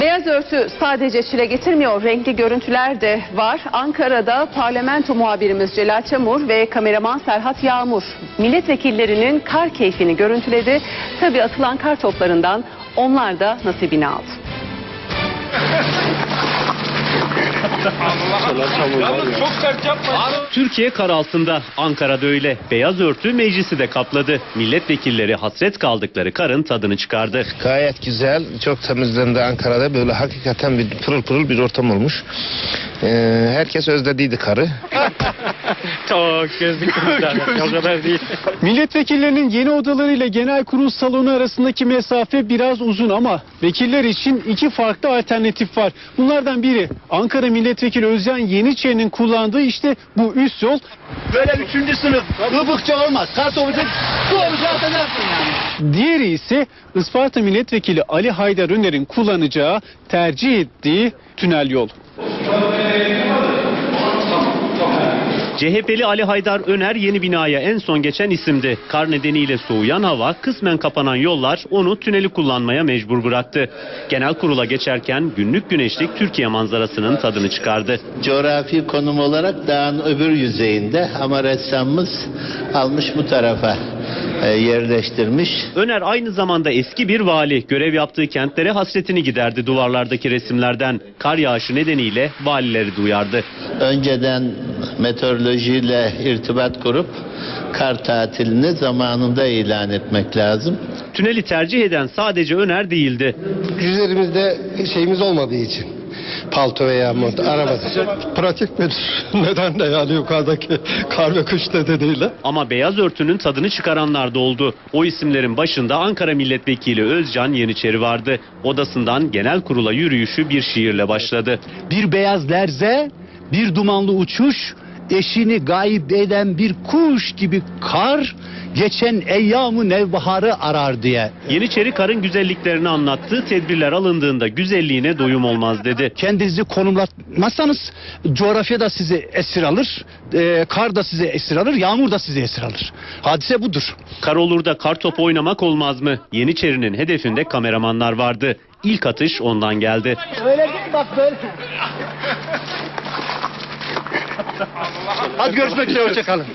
Beyaz örtü sadece çile getirmiyor, renkli görüntüler de var. Ankara'da parlamento muhabirimiz Celal Çamur ve kameraman Serhat Yağmur milletvekillerinin kar keyfini görüntüledi. Tabi atılan kar toplarından onlar da nasibini aldı. Türkiye kar altında, Ankara'da öyle. Beyaz örtü meclisi de kapladı. Milletvekilleri hasret kaldıkları karın tadını çıkardı. Gayet güzel. Çok temizlendi Ankara'da. Böyle hakikaten bir pırıl pırıl bir ortam olmuş. Ee, herkes özlediydi karı. Gözlük o kadar değil. Milletvekillerinin yeni odalarıyla genel kurul salonu arasındaki mesafe biraz uzun ama vekiller için iki farklı alternatif var. Bunlardan biri Ankara Milletvekili Özcan Yeniçeri'nin kullandığı işte bu üst yol. Böyle üçüncü sınıf ıbıkça olmaz. Kartopucu doğruca atacaksın yani. Diğeri ise Isparta Milletvekili Ali Haydar Öner'in kullanacağı, tercih ettiği tünel yol. CHP'li Ali Haydar Öner yeni binaya en son geçen isimdi. Kar nedeniyle soğuyan hava, kısmen kapanan yollar onu tüneli kullanmaya mecbur bıraktı. Genel kurula geçerken günlük güneşlik Türkiye manzarasının tadını çıkardı. coğrafi konum olarak dağın öbür yüzeyinde ama ressamımız almış bu tarafa yerleştirmiş. Öner aynı zamanda eski bir vali. Görev yaptığı kentlere hasretini giderdi duvarlardaki resimlerden. Kar yağışı nedeniyle valileri duyardı. Önceden meteorolojiyle irtibat kurup kar tatilini zamanında ilan etmek lazım. Tüneli tercih eden sadece Öner değildi. Üzerimizde şeyimiz olmadığı için. Palto veya mont, arabada. pratik bir neden de yani yukarıdaki kar ve kış nedeniyle. Ama beyaz örtünün tadını çıkaranlar da oldu. O isimlerin başında Ankara Milletvekili Özcan Yeniçeri vardı. Odasından genel kurula yürüyüşü bir şiirle başladı. Bir beyaz lerze, bir dumanlı uçuş, eşini gayip eden bir kuş gibi kar, geçen eyyamı nevbaharı arar diye. Yeniçeri karın güzelliklerini anlattı. Tedbirler alındığında güzelliğine doyum olmaz dedi. Kendinizi konumlatmazsanız coğrafya da sizi esir alır, e, kar da sizi esir alır, yağmur da sizi esir alır. Hadise budur. Kar olur da kar topu oynamak olmaz mı? Yeniçeri'nin hedefinde kameramanlar vardı. İlk atış ondan geldi. Öyle değil bak böyle. Hadi görüşmek üzere hoşçakalın.